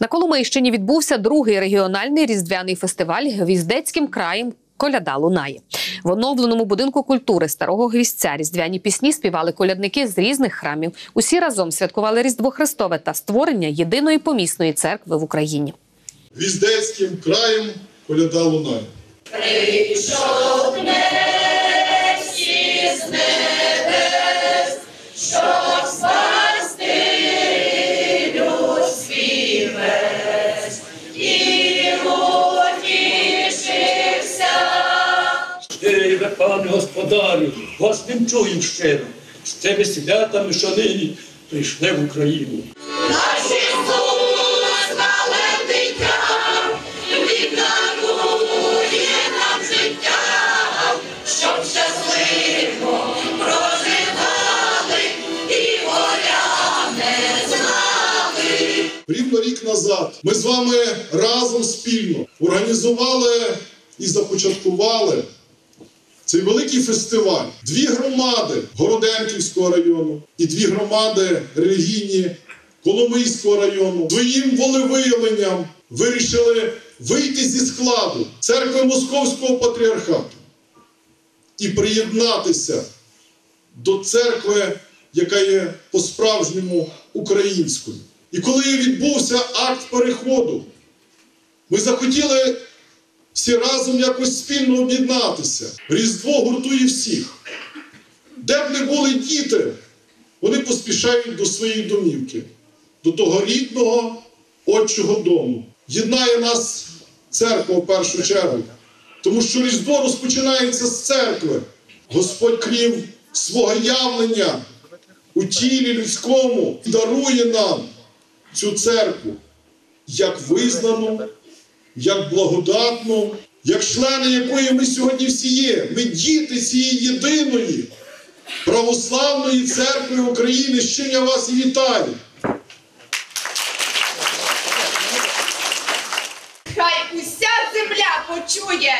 На Коломийщині відбувся другий регіональний різдвяний фестиваль Гвіздецьким краєм. Коляда лунає в оновленому будинку культури старого гвіздця. Різдвяні пісні співали колядники з різних храмів. Усі разом святкували Різдво Христове та створення єдиної помісної церкви в Україні. Гвіздецьким краєм коляда лунає. Ей, ви, пане господарю, вас не чуємо щиро. З тими святами, що нині прийшли в Україну. Рівно рік назад ми з вами разом спільно організували і започаткували цей великий фестиваль. Дві громади Городенківського району і дві громади релігійні Коломийського району своїм волевиявленням вирішили вийти зі складу церкви Московського патріархату і приєднатися до церкви, яка є по-справжньому українською. І коли відбувся акт переходу, ми захотіли всі разом якось спільно об'єднатися. Різдво гуртує всіх. Де б не були діти, вони поспішають до своєї домівки, до того рідного отчого дому. Єднає нас церква в першу чергу. Тому що Різдво розпочинається з церкви. Господь крім свого явлення у тілі людському дарує нам цю церкву як визнану, як благодатну, як члени якої ми сьогодні всі є. Ми діти цієї єдиної православної церкви України. Щиня вас і вітаю! Хай уся земля почує.